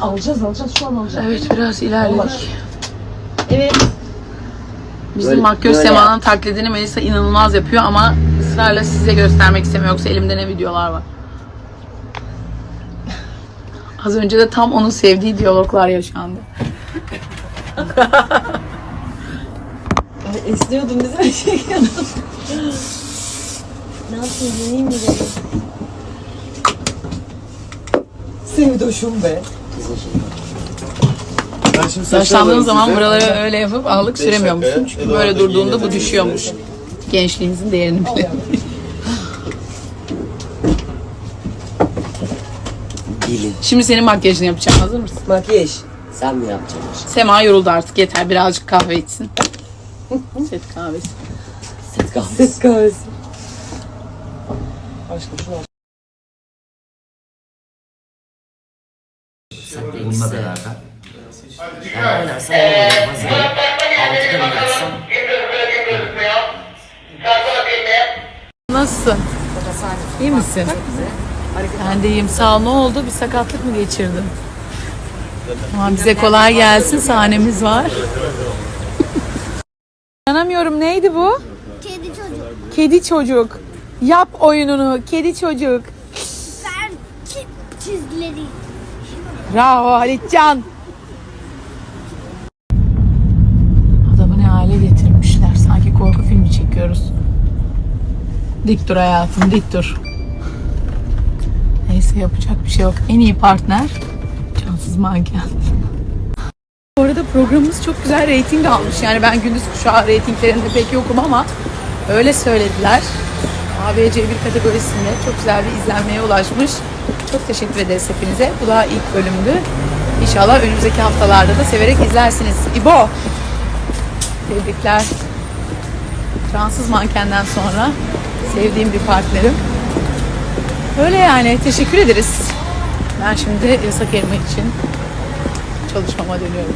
Alacağız alacağız şu an alacağız. Evet biraz ilerledik. Evet. Bizim Makyöz Sema'nın taklidini Melisa inanılmaz yapıyor ama ısrarla size göstermek istemiyor. Yoksa elimde ne videolar var. Az önce de tam onun sevdiği diyaloglar yaşandı. Esniyordum ne zaman şey ne yapayım yeneyim mi dedim. Sevdoşum be. Ben şimdi Yaşlandığın zaman size. buraları öyle yapıp ağırlık Beş süremiyormuşsun. Çünkü da böyle durduğunda bu iğneden düşüyormuş. Gençliğimizin değerini bile. Bilin. Şimdi senin makyajını yapacağım. Hazır mısın? Makyaj. Sen mi yapacaksın? Sema yoruldu artık. Yeter. Birazcık kahve içsin. Set kahvesi. Set kahvesi. Ses kahvesi. Aşkım şunu al. Sen ikisi beraber. Ben oynarsam oynayayım Nasılsın? İyi misin? Ben de iyiyim. Sağ ol. Ne oldu? Bir sakatlık mı geçirdin? Tamam bize kolay gelsin. Sahnemiz var. İnanamıyorum. Neydi bu? Kedi çocuk. Kedi çocuk. Yap oyununu. Kedi çocuk. Ben çi- çizgileri. Bravo Halitcan. Dik dur hayatım dik dur. Neyse yapacak bir şey yok. En iyi partner cansız manken. Bu arada programımız çok güzel reyting almış. Yani ben gündüz kuşağı reytinglerinde pek yokum ama öyle söylediler. ABC bir kategorisinde çok güzel bir izlenmeye ulaşmış. Çok teşekkür ederiz hepinize. Bu daha ilk bölümdü. İnşallah önümüzdeki haftalarda da severek izlersiniz. İbo! Tebrikler. Cansız mankenden sonra sevdiğim bir partnerim. Öyle yani. Teşekkür ederiz. Ben şimdi yasak elma için çalışmama dönüyorum.